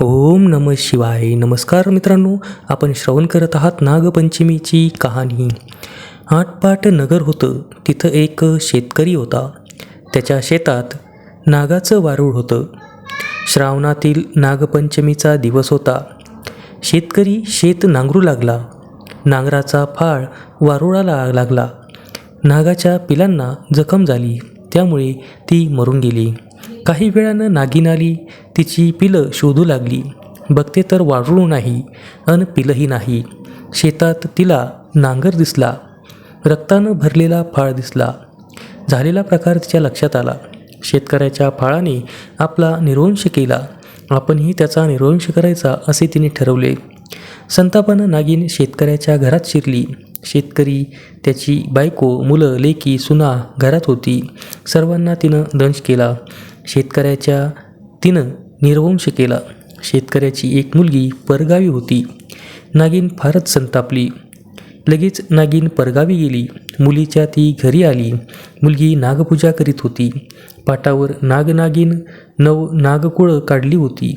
ओम नम शिवाय. नमस्कार मित्रांनो आपण श्रवण करत आहात नागपंचमीची कहाणी. आटपाट नगर होतं तिथं एक शेतकरी होता. त्याच्या शेतात नागाचं वारूळ होतं. श्रावणातील नागपंचमीचा दिवस होता. शेतकरी शेत नांगरू लागला. नांगराचा फाळ वारुळाला लागला. नागाच्या पिलांना जखम झाली. त्यामुळे ती मरून गेली. काही वेळानं नागिन आली. तिची पिलं शोधू लागली. बघते तर वारुळ नाही अन पिलंही नाही. शेतात तिला नांगर दिसला. रक्तानं भरलेला फाळ दिसला. झालेला प्रकार तिच्या लक्षात आला. शेतकऱ्याच्या फाळाने आपला निर्वंश केला. आपणही त्याचा निर्वंश करायचा असे तिने ठरवले. संतापानं नागिन शेतकऱ्याच्या घरात शिरली. शेतकरी त्याची बायको मुलं लेकी सुना घरात होती. सर्वांना तिनं दंश केला. शेतकऱ्याच्या तिनं निर्वंश केला. शेतकऱ्याची एक मुलगी परगावी होती. नागिन फारच संतापली. लगेच नागिन परगावी गेली. मुलीच्या ती घरी आली. मुलगी नागपूजा करीत होती. पाटावर नागनागिन नव नागकुळं काढली होती.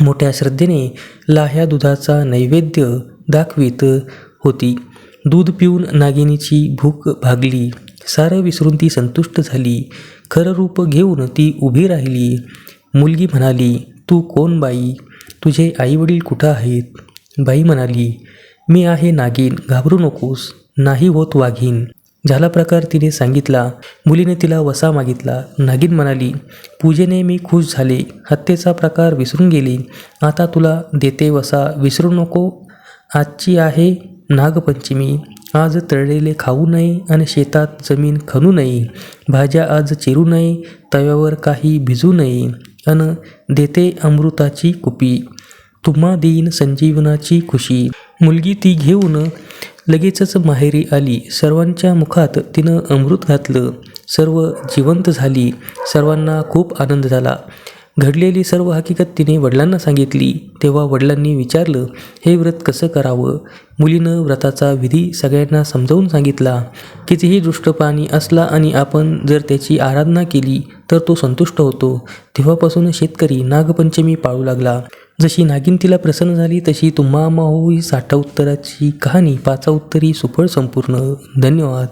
मोठ्या श्रद्धेने लाह्या दुधाचा नैवेद्य दाखवित होती. दूध पिऊन नागिनीची भूक भागली. सारं विसरून ती संतुष्ट झाली. खरं रूप घेऊन ती उभी राहिली. मुलगी म्हणाली तू कोण बाई? तुझे आईवडील कुठं आहेत? बाई म्हणाली मी आहे नागिन घाबरू नकोस नाही होत वाघीन झाला प्रकार तिने सांगितला. मुलीने तिला वसा मागितला. नागिन म्हणाली पूजेने मी खुश झाले हत्येचा प्रकार विसरून गेली. आता तुला देते वसा विसरू नको. आजची आहे नागपंचमी. आज तळलेले खाऊ नये आणि शेतात जमीन खणू नये. भाज्या आज चिरू नये तव्यावर काही भिजू नये. अन देते अमृताची कुपी. तुम्हा देईन संजीवनाची खुशी. मुलगी ती घेऊन लगेचच माहेरी आली. सर्वांच्या मुखात तिनं अमृत घातलं. सर्व जिवंत झाली. सर्वांना खूप आनंद झाला. घडलेली सर्व हकीकत तिने वडिलांना सांगितली. तेव्हा वडिलांनी विचारलं हे व्रत कसं करावं? मुलीनं व्रताचा विधी सगळ्यांना समजावून सांगितला कितीही दृष्टपाणी असला आणि आपण जर त्याची आराधना केली तर तो संतुष्ट होतो. तेव्हापासून शेतकरी नागपंचमी पाळू लागला. जशी नागिन तिला प्रसन्न झाली तशी तुम्हा माहो ही साठा उत्तराची कहाणी पाचा उत्तरी सुफळ संपूर्ण. धन्यवाद.